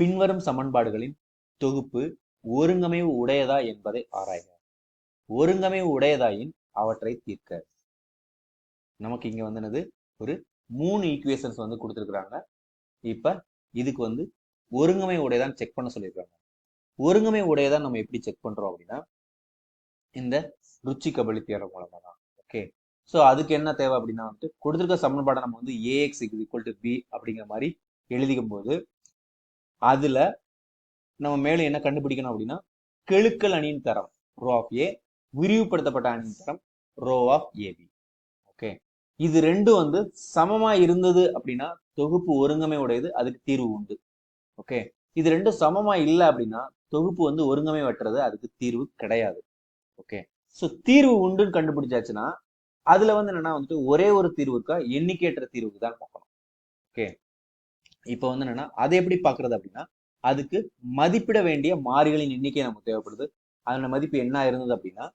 பின்வரும் சமன்பாடுகளின் தொகுப்பு ஒருங்கமைவு உடையதா என்பதை ஆராய்க. ஒருங்கமைவு உடையதாயின் அவற்றை தீர்க்க. நமக்கு இங்க வந்து என்னது? ஒரு மூணு ஈக்குவேஷன்ஸ் வந்து கொடுத்துருக்குறாங்க. இப்ப இதுக்கு வந்து ஒருங்கமை உடையதான் செக் பண்ண சொல்லியிருக்காங்க. ஒருங்கமை உடையதான் நம்ம எப்படி செக் பண்றோம் அப்படின்னா இந்த ருச்சி கபலி தேர்வு மூலமா தான். ஓகே ஸோ அதுக்கு என்ன தேவை அப்படின்னா வந்துட்டு கொடுத்துருக்க சமன்பாடை நம்ம வந்து ஏஎக்ஸ் ஈக்குவல் டு பி அப்படிங்கிற மாதிரி எழுதிக்கும் போது அதுல நம்ம மேலே என்ன கண்டுபிடிக்கணும் அப்படின்னா கெழுக்கல் அணியின் தரம் ரோ ஆஃப் ஏ விரிவுபடுத்தப்பட்ட அணியின் தரம் ரோ ஆஃப் ஏபி ஓகே இது ரெண்டும் வந்து சமமா இருந்தது அப்படின்னா தொகுப்பு ஒருங்கமை உடையது அதுக்கு தீர்வு உண்டு. ஓகே இது ரெண்டும் சமமா இல்லை அப்படின்னா தொகுப்பு வந்து ஒருங்கமை வெட்டுறது அதுக்கு தீர்வு கிடையாது. ஓகே ஸோ தீர்வு உண்டுன்னு கண்டுபிடிச்சாச்சுன்னா அதுல வந்து என்னன்னா வந்துட்டு ஒரே ஒரு தீர்வுக்கா எண்ணிக்கையற்ற தீர்வுக்கு தான் பார்க்கணும் ஓகே இப்போ வந்து என்னன்னா அதை எப்படி பாக்குறது அப்படின்னா அதுக்கு மதிப்பிட வேண்டிய மாறிகளின் எண்ணிக்கை நமக்கு தேவைப்படுது. அதோட மதிப்பு என்ன இருந்தது அப்படின்னா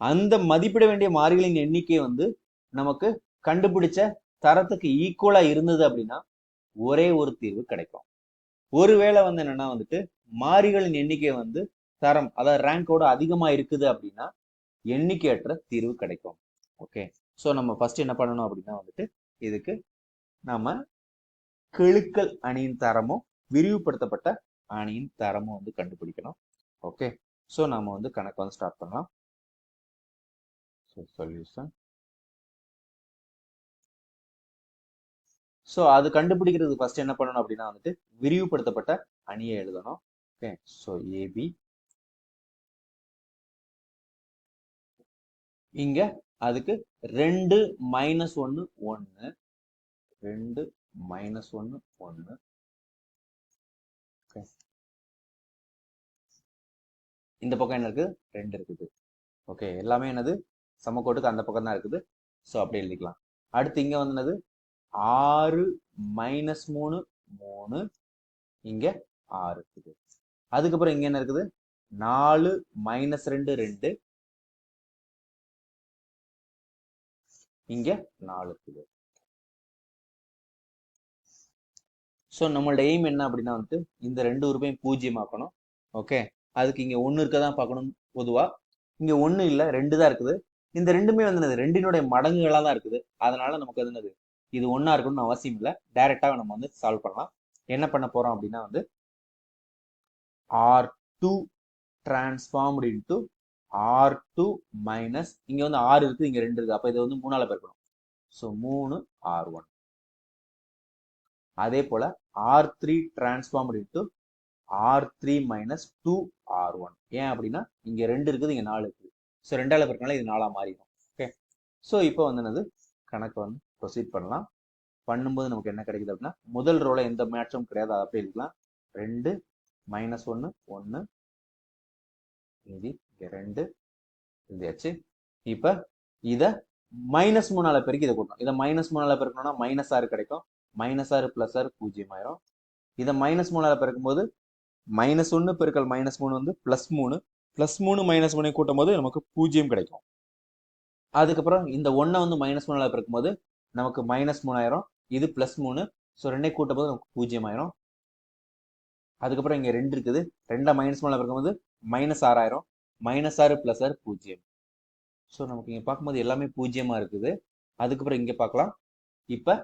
அந்த மதிப்பிட வேண்டிய மாறிகளின் எண்ணிக்கை வந்து நமக்கு கண்டுபிடிச்ச தரத்துக்கு ஈக்குவலா இருந்தது அப்படின்னா ஒரே ஒரு தீர்வு கிடைக்கும். ஒருவேளை வந்து என்னன்னா வந்துட்டு மாறிகளின் எண்ணிக்கை வந்து தரம் அதாவது ரேங்கோட அதிகமா இருக்குது அப்படின்னா எண்ணிக்கையற்ற தீர்வு கிடைக்கும். ஓகே ஸோ நம்ம ஃபர்ஸ்ட் என்ன பண்ணணும் அப்படின்னா வந்துட்டு இதுக்கு நாம கெழுக்கல் அணியின் தரமும் விரிவுபடுத்தப்பட்ட அணியின் தரமும் வந்து கண்டுபிடிக்கணும். ஓகே ஸோ நாம வந்து கணக்கு வந்து ஸ்டார்ட் பண்ணலாம். ஸோ சொல்யூஷன் ஸோ அது கண்டுபிடிக்கிறதுக்கு ஃபர்ஸ்ட் என்ன பண்ணணும் அப்படின்னா வந்துட்டு விரிவுபடுத்தப்பட்ட அணியை எழுதணும். ஓகே ஸோ ஏபி இங்க அதுக்கு ரெண்டு மைனஸ் ஒன்று ஒன்று ரெண்டு மைனஸ் ஒன்று ஒன்று இந்த பக்கம் என்ன இருக்குது ரெண்டு இருக்குது. ஓகே எல்லாமே என்னது? சமக்கோட்டுக்கு அந்த பக்கம் தான் இருக்குது. ஸோ அப்படி எழுதிக்கலாம். அடுத்து இங்க வந்து என்னது? ஆறு மைனஸ் மூணு மூணு. இங்க ஆறு இருக்குது. அதுக்கப்புறம் இங்க என்ன இருக்குது? நாலு மைனஸ் ரெண்டு ரெண்டு. இங்க நாலு இருக்குது. ஸோ நம்மளோட எய்ம் என்ன அப்படின்னா வந்துட்டு இந்த ரெண்டு உறுப்பையும் பூஜ்ஜியமாக்கணும். ஓகே அதுக்கு இங்கே ஒன்று இருக்க தான் பார்க்கணும் பொதுவாக இங்கே ஒன்று இல்லை ரெண்டு தான் இருக்குது. இந்த ரெண்டுமே வந்து என்னது? ரெண்டினுடைய மடங்குகளாக தான் இருக்குது. அதனால நமக்கு என்னது? இது ஒன்றா இருக்கணும்னு அவசியம் இல்லை. டைரெக்டாக நம்ம வந்து சால்வ் பண்ணலாம். என்ன பண்ண போறோம் அப்படின்னா வந்து R two transformed into R two minus இங்கே வந்து ஆறு இருக்குது இங்கே ரெண்டு இருக்குது. அப்போ இதை வந்து மூணால பெருக்கணும். ஸோ மூணு ஆர் ஒன் அதே போல் R three transformed into R three minus two R one ஏன் அப்படின்னா இங்க ரெண்டு இருக்குது இங்க நாலு இருக்குது. ஸோ ரெண்டால பெருக்கனால இது நாலா மாறிடும். ஓகே ஸோ இப்போ வந்து என்னது? கணக்கு வந்து ப்ரொசீட் பண்ணலாம். பண்ணும்போது நமக்கு என்ன கிடைக்குது அப்படின்னா முதல் ரோல எந்த மேட்சும் கிடையாது. அதை அப்படியே இருக்கலாம். ரெண்டு மைனஸ் ஒன்று ஒன்று மீதி ரெண்டு. எழுதியாச்சு இப்போ இதை மைனஸ் மூணால பெருக்கி இதை கூட்டணும் இதை மைனஸ் மூணால பெருக்கணும்னா மைனஸ் ஆறு கிடைக்கும். மைனஸ் ஆறு பிளஸ் ஆறு பூஜ்ஜியம் ஆயிரும் இதை மைனஸ் மூணால் பிறக்கும்போது போது மைனஸ் ஒன்று பெருக்கல் மைனஸ் மூணு வந்து பிளஸ் மூணு. பிளஸ் மூணு மைனஸ் மூணை கூட்டும் போது நமக்கு பூஜ்ஜியம் கிடைக்கும். அதுக்கப்புறம் இந்த ஒன்றை வந்து மைனஸ் மூணால் பிறக்கும்போது போது நமக்கு மைனஸ் மூணாயிரம். இது பிளஸ் மூணு. ஸோ ரெண்டே கூட்டும் போது நமக்கு பூஜ்ஜியம் ஆயிரும் அதுக்கப்புறம் இங்க ரெண்டு இருக்குது. ரெண்டா மைனஸ் மூணால் பிறக்கும்போது போது மைனஸ் ஆறாயிரம் மைனஸ் ஆறு பிளஸ் ஆறு பூஜ்ஜியம். ஸோ நமக்கு இங்கே பார்க்கும்போது எல்லாமே பூஜ்ஜியமா இருக்குது. அதுக்கப்புறம் இங்கே பார்க்கலாம். இப்போ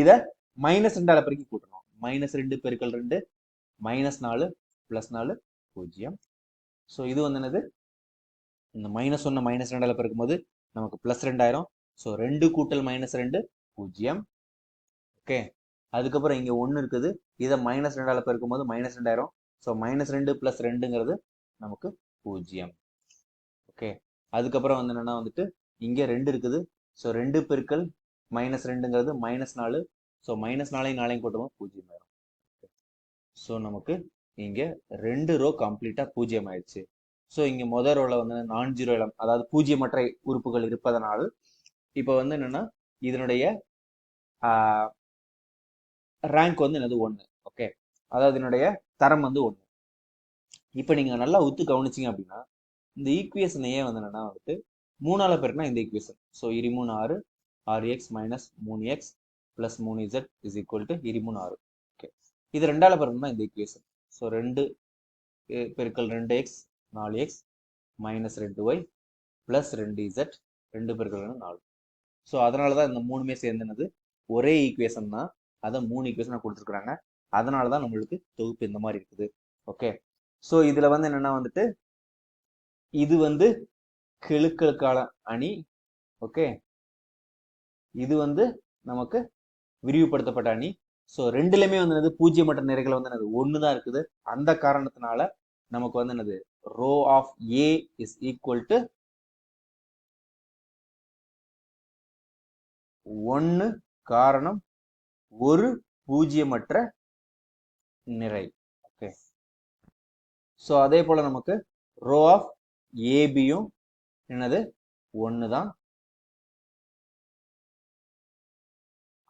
இதை மைனஸ் ரெண்டால பெருக்கி கூட்டணும். மைனஸ் ரெண்டு பெருக்கல் ரெண்டு மைனஸ் நாலு ப்ளஸ் நாலு பூஜ்ஜியம். ஸோ இது வந்து என்னது? இந்த மைனஸ் ஒன்று மைனஸ் ரெண்டால பெருக்கும் போது நமக்கு ப்ளஸ் ரெண்டாயிரம் ஸோ ரெண்டு கூட்டல் மைனஸ் ரெண்டு பூஜ்ஜியம். ஓகே அதுக்கப்புறம் இங்கே ஒன்று இருக்குது. இதை மைனஸ் ரெண்டால பெருக்கும் போது மைனஸ் ரெண்டாயிரம் ஸோ மைனஸ் ரெண்டு ப்ளஸ் ரெண்டுங்கிறது நமக்கு பூஜ்ஜியம். ஓகே அதுக்கப்புறம் வந்து என்னன்னா வந்துட்டு இங்கே ரெண்டு இருக்குது. ஸோ ரெண்டு பெருக்கல் மைனஸ் ரெண்டுங்கிறது மைனஸ் நாலு. ஸோ மைனஸ் நாலையும் நாளையும் கூட்டமாக பூஜ்ஜியம் ஆயிரும். ஸோ நமக்கு இங்கே ரெண்டு ரோ கம்ப்ளீட்டாக பூஜ்ஜியம் ஆயிடுச்சு. ஸோ இங்கே மொதல் ரோவில் வந்து நான் ஜீரோ இடம் அதாவது பூஜ்ஜியமற்ற உறுப்புகள் இருப்பதனால் இப்போ வந்து என்னென்னா இதனுடைய ரேங்க் வந்து என்னது ஒன்று ஓகே அதாவது இதனுடைய தரம் வந்து ஒன்று இப்போ நீங்கள் நல்லா உத்து கவனிச்சிங்க அப்படின்னா இந்த ஈக்குவேஷனையே வந்து என்னென்னா வந்துட்டு மூணால பேருனா இந்த ஈக்குவேஷன் ஸோ இருமூணு ஆறு ஆறு எக்ஸ் மைனஸ் மூணு எக்ஸ் பிளஸ் மூணு இசட் இஸ் ஈக்குவல் டு இருமூணு ஆறு ஓகே இது ரெண்டால் பிறகு தான் இந்த ஈக்குவேஷன் ஸோ ரெண்டு பெருக்கள் பெருக்கல் ரெண்டு எக்ஸ் நாலு எக்ஸ் மைனஸ் ரெண்டு ஒய் ப்ளஸ் ரெண்டு இசட் ரெண்டு பெருக்கள் ரெண்டு நாலு. ஸோ அதனால தான் இந்த மூணுமே சேர்ந்துனது. ஒரே ஈக்குவேஷன் தான். அதை மூணு ஈக்குவேஷனாக கொடுத்துருக்குறாங்க. அதனால தான் நம்மளுக்கு தொகுப்பு இந்த மாதிரி இருக்குது. ஓகே ஸோ இதில் வந்து என்னென்னா வந்துட்டு இது வந்து கெழுக்களுக்கான அணி. ஓகே இது வந்து நமக்கு விரிவுபடுத்தப்பட்ட அணி. ஸோ ரெண்டுலையுமே வந்து என்னது? பூஜ்ஜியமற்ற நிறைகள் வந்து என்னது? ஒன்று தான் இருக்குது. அந்த காரணத்தினால நமக்கு வந்து என்னது? Rho of A is equal to ஒன்று காரணம் ஒரு பூஜ்ஜியமற்ற நிறை. ஓகே ஸோ அதே போல் நமக்கு ரோ ஆஃப் ஏபியும் என்னது? ஒன்று தான்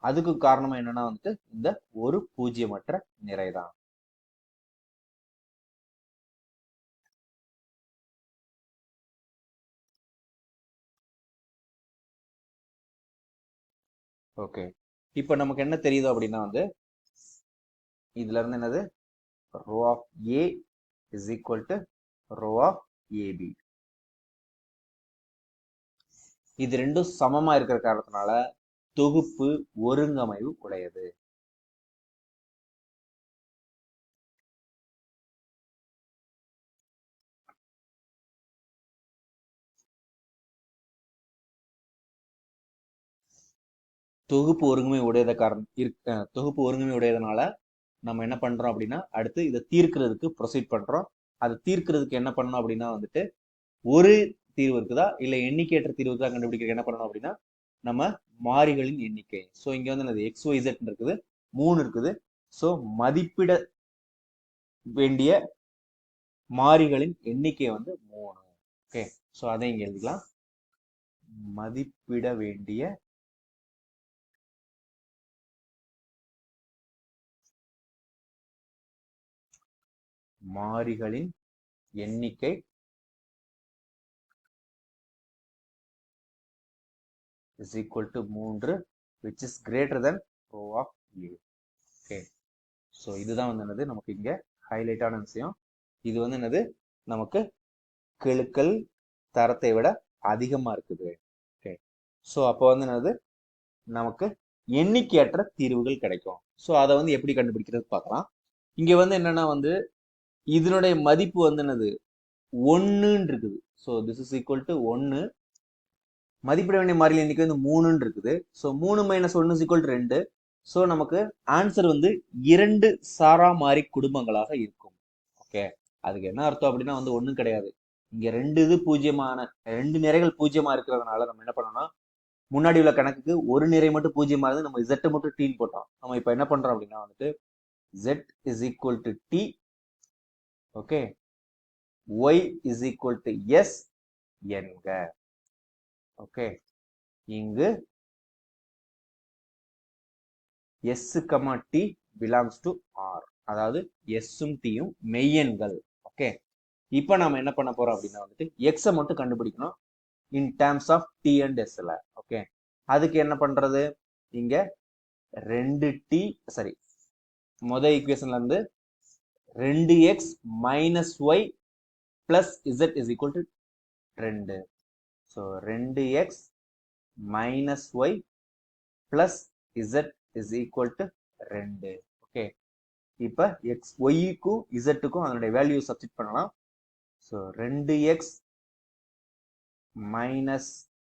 அதுக்கு காரணம் என்னன்னா வந்துட்டு இந்த ஒரு பூஜ்ஜியமற்ற நிறை தான் ஓகே. இப்போ நமக்கு என்ன தெரியுது அப்படின்னா வந்து இதுல இருந்து என்னது? Rho of A is equal to rho of AB இது ரெண்டும் சமமா இருக்கிற காரணத்தினால தொகுப்பு ஒருங்கமைவு உடையது. தொகுப்பு ஒருங்கமை உடையத காரணம் இருக்க தொகுப்பு ஒருங்கமை உடையதுனால நம்ம என்ன பண்றோம் அப்படின்னா அடுத்து இதை தீர்க்கிறதுக்கு ப்ரொசீட் பண்றோம். அதை தீர்க்கிறதுக்கு என்ன பண்ணணும் அப்படின்னா வந்துட்டு ஒரு தீர்வு இருக்குதா? இல்லை எண்ணிக்கையற்ற தீர்வு தான் கண்டுபிடிக்க என்ன பண்ணணும் அப்படின்னா நம்ம மாறிகளின் எண்ணிக்கை. ஸோ இங்கே வந்து என்னது? எக்ஸ் ஒய் இருக்குது. மூணு இருக்குது. ஸோ மதிப்பிட வேண்டிய மாறிகளின் எண்ணிக்கை வந்து மூணு. ஓகே ஸோ அதை இங்கே எழுதிக்கலாம். மதிப்பிட வேண்டிய மாறிகளின் எண்ணிக்கை இஸ் ஈக்குவல் டு மூன்று which is greater than rho of A okay so இதுதான் வந்து என்னது? நமக்கு இங்கே ஹைலைட்டான விஷயம். இது வந்து என்னது? நமக்கு கெழுக்கள் தரத்தை விட அதிகமாக இருக்குது. ஓகே ஸோ அப்போ வந்து என்னது? நமக்கு எண்ணிக்கையற்ற தீர்வுகள் கிடைக்கும். ஸோ அதை வந்து எப்படி கண்டுபிடிக்கிறது பார்க்கலாம். இங்கே வந்து என்னன்னா வந்து இதனுடைய மதிப்பு வந்து என்னது? ஒன்றுன்னு இருக்குது. So this is equal to ஒன்று மதிப்பிட வேண்டிய மாறிலி எண்ணிக்கை வந்து மூணுன்னு இருக்குது. ஸோ மூணு மைனஸ் ஒன்று ஈக்குவல் ரெண்டு. ஸோ நமக்கு ஆன்சர் வந்து இரண்டு சாரா மாறி குடும்பங்களாக இருக்கும். ஓகே அதுக்கு என்ன அர்த்தம் அப்படின்னா வந்து ஒன்றும் கிடையாது. இங்கே ரெண்டு இது பூஜ்ஜியமான ரெண்டு நிறைகள் பூஜ்யமாக இருக்கிறதுனால நம்ம என்ன பண்ணோம்னா முன்னாடி உள்ள கணக்குக்கு ஒரு நிறை மட்டும் பூஜ்ஜியமா இருந்து நம்ம Z மட்டும் டீன் போட்டோம். நம்ம இப்போ என்ன பண்ணுறோம் அப்படின்னா வந்துட்டு Z is equal to T okay Y is equal to S என்க ஓகே இங்கு S comma T belongs to R அதாவது எஸ்ஸும் டியும் மெய்யெண்கள். ஓகே இப்போ நாம என்ன பண்ண போறோம் அப்படின்னா வந்துட்டு எக்ஸை மட்டும் கண்டுபிடிக்கணும் in terms of T and எஸ்ல okay அதுக்கு என்ன பண்றது? இங்க ரெண்டு டி சாரி மொதல் ஈக்குவேஷன்ல இருந்து ரெண்டு X minus Y plus Z is equal to ரெண்டு. ஸோ ரெண்டு X minus Y plus Z is equal to ரெண்டு. ஓகே இப்போ எக்ஸ் ஒய்க்கும் இசட்டுக்கும் அதனுடைய வேல்யூ சப்ஸ்டிட் பண்ணலாம். ஸோ ரெண்டு X minus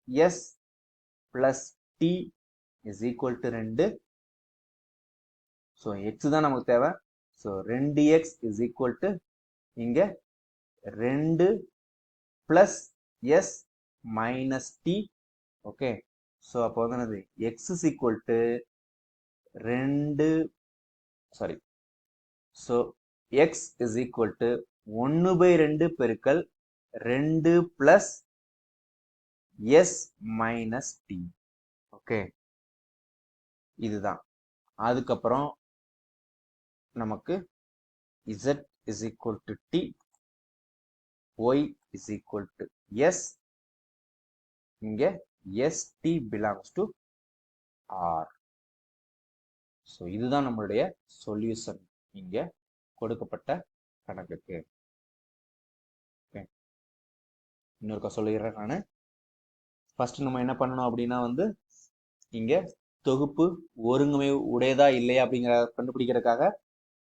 S plus T is equal to ரெண்டு. ஸோ எக்ஸ் தான் நமக்கு தேவை. ஸோ ரெண்டு எக்ஸ் இஸ் ஈக்குவல் டு இங்கே ரெண்டு plus S minus T okay so அப்போ வந்து என்னது? எக்ஸ் இஸ் ஈக்குவல் டு ரெண்டு sorry so X is equal to ஒன்று பை ரெண்டு பெருக்கல் ரெண்டு plus S minus T okay இதுதான். அதுக்கப்புறம் நமக்கு Z is equal to T Y is equal to S இங்க ST belongs to R so இதுதான் நம்மளுடைய சொல்யூஷன் இங்க கொடுக்கப்பட்ட கணக்குக்கு. இன்னொருக்கா சொல்லிடுறேன் நான். ஃபர்ஸ்ட் நம்ம என்ன பண்ணணும் அப்படின்னா வந்து இங்க தொகுப்பு ஒருங்குமை உடையதா இல்லையா அப்படிங்கிற கண்டுபிடிக்கிறதுக்காக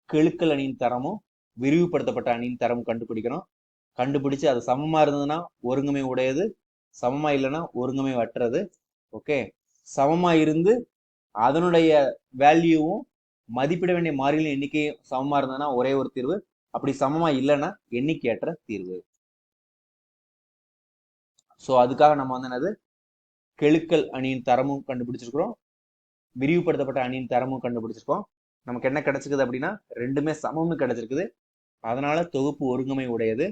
கெழுக்கல் அணியின் தரமும் விரிவுபடுத்தப்பட்ட அணியின் தரமும் கண்டுபிடிக்கணும். கண்டுபிடிச்சு அது சமமா இருந்ததுன்னா ஒருங்குமை உடையது சமமா இல்லைன்னா ஒருங்கமை வட்டுறது. ஓகே சமமா இருந்து அதனுடைய வேல்யூவும் மதிப்பிட வேண்டிய மாறிகளின் எண்ணிக்கையும் சமமா இருந்ததுன்னா ஒரே ஒரு தீர்வு. அப்படி சமமா இல்லைன்னா எண்ணிக்கையற்ற தீர்வு. ஸோ அதுக்காக நம்ம வந்து என்னது? கெழுக்கல் அணியின் தரமும் கண்டுபிடிச்சிருக்கிறோம். விரிவுபடுத்தப்பட்ட அணியின் தரமும் கண்டுபிடிச்சிருக்கோம். நமக்கு என்ன கிடைச்சிருக்குது அப்படின்னா ரெண்டுமே சமம்னு கிடைச்சிருக்குது. அதனால தொகுப்பு ஒருங்கமை உடையது.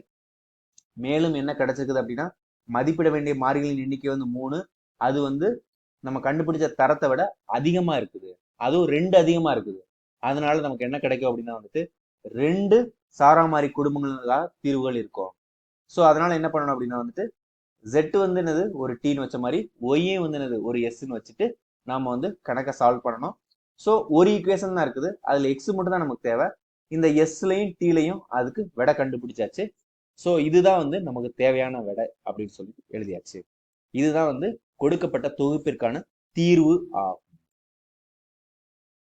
மேலும் என்ன கிடைச்சிருக்குது அப்படின்னா மதிப்பிட வேண்டிய மாறிகளின் எண்ணிக்கை வந்து மூணு. அது வந்து நம்ம கண்டுபிடிச்ச தரத்தை விட அதிகமா இருக்குது. அதுவும் ரெண்டு அதிகமா இருக்குது. அதனால நமக்கு என்ன கிடைக்கும் அப்படின்னா வந்துட்டு ரெண்டு சாராமாரி குடும்பங்களா தீர்வுகள் இருக்கும். ஸோ அதனால என்ன பண்ணணும் அப்படின்னா வந்துட்டு ஜெட் வந்து என்னது? ஒரு டீன்னு வச்ச மாதிரி ஒய்யே வந்து என்னது? ஒரு எஸ்ன்னு வச்சுட்டு நாம வந்து கணக்கை சால்வ் பண்ணணும். ஸோ ஒரு ஈக்குவேஷன் தான் இருக்குது. அதுல எக்ஸ் மட்டும் தான் நமக்கு தேவை. இந்த எஸ்லையும் டீலையும் அதுக்கு விட கண்டுபிடிச்சாச்சு. ஸோ இதுதான் வந்து நமக்கு தேவையான விடை அப்படின்னு சொல்லி எழுதியாச்சு. இதுதான் வந்து கொடுக்கப்பட்ட தொகுப்பிற்கான தீர்வு ஆகும்.